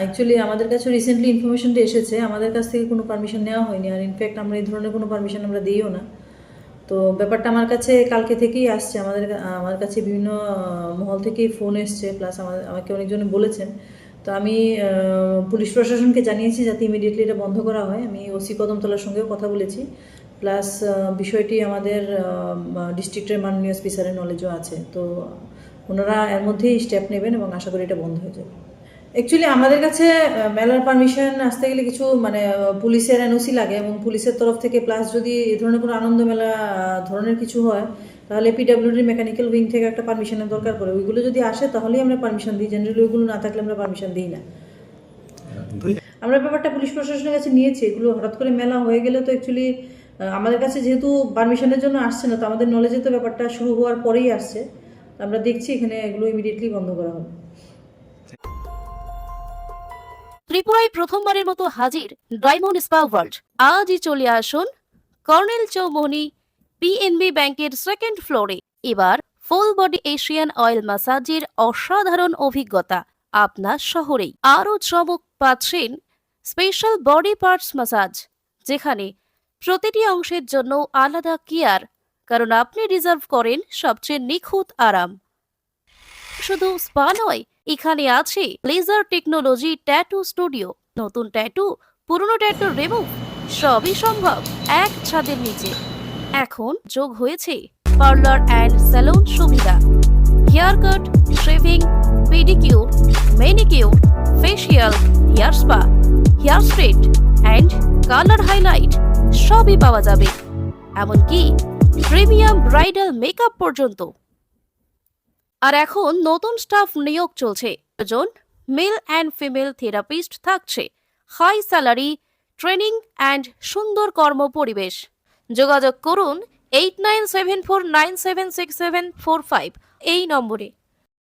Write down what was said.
Actually আমাদের কাছে recently ইনফরমেশনটা এসেছে। আমাদের কাছ থেকে কোনো পারমিশন নেওয়া হয়নি। আর ইনফ্যাক্ট আমরা এই ধরনের কোনো পারমিশন আমরা দিইও না। তো ব্যাপারটা আমার কাছে কালকে থেকেই আসছে। আমাদের আমার কাছে বিভিন্ন মহল থেকেই ফোন এসছে। প্লাস আমার আমাকে অনেকজনে বলেছেন। তো আমি পুলিশ প্রশাসনকে জানিয়েছি যাতে ইমিডিয়েটলি এটা বন্ধ করা হয়। আমি ওসি কদমতলার সঙ্গেও কথা বলেছি। প্লাস বিষয়টি আমাদের ডিস্ট্রিক্টের মাননীয় স্পিসারের নলেজও আছে। তো ওনারা এর মধ্যেই স্টেপ নেবেন এবং আশা করি এটা বন্ধ হয়ে যাবে। অ্যাকচুয়ালি আমাদের কাছে মেলার পারমিশন আসতে গেলে কিছু মানে পুলিশের এনওসি লাগে এবং পুলিশের তরফ থেকে প্লাস যদি এই ধরনের কোনো আনন্দ মেলা ধরনের কিছু হয়, তাহলে পিডাব্লিউডির মেকানিক্যাল উইং থেকে একটা পারমিশনের দরকার পড়ে। ওইগুলো যদি আসে, তাহলেই আমরা পারমিশন দিই। জেনারেলি ওইগুলো না থাকলে আমরা পারমিশন দিই না। আমরা ব্যাপারটা পুলিশ প্রশাসনের কাছে নিয়েছি। এগুলো হঠাৎ করে মেলা হয়ে গেলে তো অ্যাকচুয়ালি আমাদের কাছে যেহেতু পারমিশনের জন্য আসছে না, তো আমাদের নলেজে তো ব্যাপারটা শুরু হওয়ার পরেই আসছে। আমরা দেখছি এখানে এগুলো ইমিডিয়েটলি বন্ধ করা হবে। ত্রিপুরায় প্রথমবারের মতো হাজির ডায়মন্ড স্পা ওয়ার্ল্ড। আজই চলে আসুন কর্নেল চৌমনি পিএনবি ব্যাংকের সেকেন্ড ফ্লোরে। এবার ফুল বডি এশিয়ান অয়েল ম্যাসাজের অসাধারণ অভিজ্ঞতা আপনার শহরেই। আরও চমক পাচ্ছেন স্পেশাল বডি পার্টস ম্যাসাজ যেখানে প্রতিটি অংশের জন্য আলাদা কেয়ার, কারণ আপনি রিজার্ভ করেন সবচেয়ে নিখুঁত আরাম। শুধু স্পা নয়, এখানে আছে লেজার টেকনোলজি ট্যাটু স্টুডিও নতুন ট্যাটু পুরনো ট্যাটু রিমুভ সবই সম্ভব এক ছাদের নিচে। এখন যোগ হয়েছে পার্লার অ্যান্ড স্যালুন সুবিধা। Hair cut shaving pedicure manicure facial hair spa hair straight and colour highlight সবই পাওয়া যাবে। এমনকি প্রিমিয়াম ব্রাইডাল মেকআপ পর্যন্ত। আর এখন নতুন স্টাফ নিয়োগ চলছে। জন মেল অ্যান্ড ফিমেল থেরাপিস্ট থাকছে। হাই স্যালারি ট্রেনিং অ্যান্ড সুন্দর কর্ম পরিবেশ। যোগাযোগ করুন eight nine seven four nine seven six seven four five এই নম্বরে।